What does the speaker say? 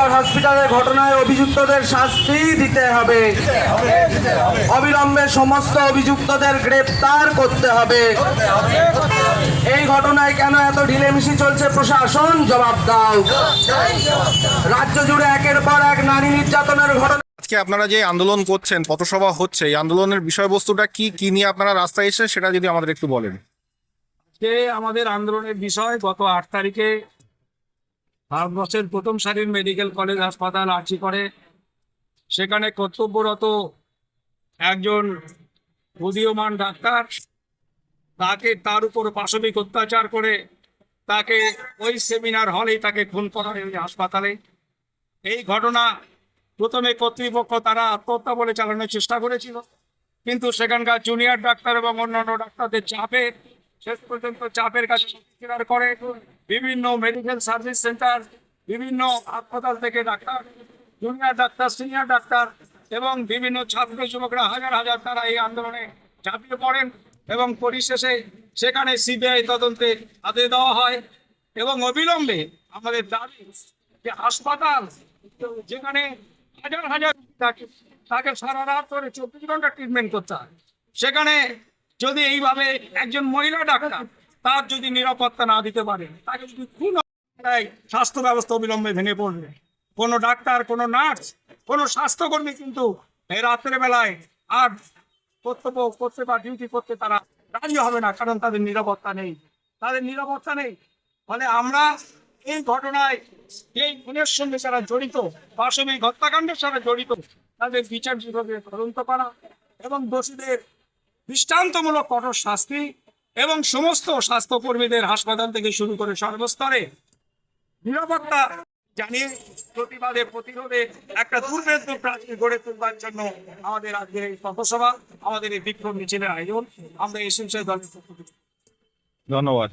আরজিকর হসপিটালের ঘটনায় অভিযুক্তদের শাস্তি দিতে হবে। অবিলম্বে সমস্ত অভিযুক্তদের গ্রেপ্তার করতে হবে। এই ঘটনায় কেন এত ঢিলেমিশি চলছে প্রশাসন? জবাব দাও। রাজ্য জুড়ে একের পর এক নারী নির্যাতনের ঘটনা। আজকে আপনারা যে আন্দোলন করছেন পথসভা হচ্ছে এই আন্দোলনের বিষয়বস্তুটা কি কি নিয়ে আপনারা রাস্তায় এসে সেটা যদি আমাদের একটু বলেন। যে আমাদের আন্দোলনের বিষয় গত আট তারিখে ভারতবর্ষের প্রথম সারির মেডিকেল কলেজ হাসপাতাল আর্জি করে। সেখানে কর্তব্যরত একজন উদীয়মান ডাক্তার, তাকে তার উপর পাশবিক অত্যাচার করে তাকে ওই সেমিনার হলেই তাকে খুন করা হয় ওই হাসপাতালে। এই ঘটনা প্রথমে কর্তৃপক্ষ তারা আত্মহত্যা বলে চালানোর চেষ্টা করেছিল, কিন্তু সেখানকার জুনিয়র ডাক্তার এবং অন্যান্য ডাক্তারদের চাপে শেষ পর্যন্ত চাপের কাছে স্বীকার করে বিভিন্ন মেডিকেল সার্ভিস সেন্টার বিভিন্ন হাসপাতাল থেকে doctor junior doctor senior doctor এবং বিভিন্ন ছাত্র যুবকরা হাজার হাজার তারা এই আন্দোলনে ঝাঁপিয়ে পড়েন এবং পরিশেষে সেখানে সিবিআই তদন্তে হাতে দেওয়া হয় এবং অবিলম্বে আমাদের দাবি যে হাসপাতাল যেখানে হাজার হাজার তাকে সারা রাত করে চব্বিশ ঘণ্টা ট্রিটমেন্ট করতে হয়। সেখানে যদি এইভাবে একজন মহিলা ডাক্তার তার যদি নিরাপত্তা না দিতে পারে, তাকে যদি খুন স্বাস্থ্য ব্যবস্থা অবিলম্বে ভেঙে পড়বে। কোনো ডাক্তার, কোনো নার্স, কোনো স্বাস্থ্যকর্মী কিন্তু এই রাত্রে বেলায় আর কর্তব্য করতে বা ডিউটি করতে তারা রাজি হবে না, কারণ তাদের নিরাপত্তা নেই। তাদের নিরাপত্তা নেই। ফলে আমরা এই ঘটনায় এই খুনের সঙ্গে যারা জড়িত, পাশবিক হত্যাকাণ্ডের সাথে জড়িত, তাদের বিচার বিভাগে তদন্ত করা এবং দোষীদের দৃষ্টান্তমূলক কঠোর শাস্তি এবং সমস্ত স্বাস্থ্যকর্মীদের হাসপাতাল থেকে শুরু করে সর্বস্তরে নিরাপত্তা জানিয়ে প্রতিবাদে, প্রতিরোধে একটা দুর্ভেদ্য প্রাচীর গড়ে তুলবার জন্য আমাদের আজকের এই পথসভা, আমাদের এই বিক্ষোভ মিছিলের আয়োজন। আমরা শীর্ষে দলের ধন্যবাদ।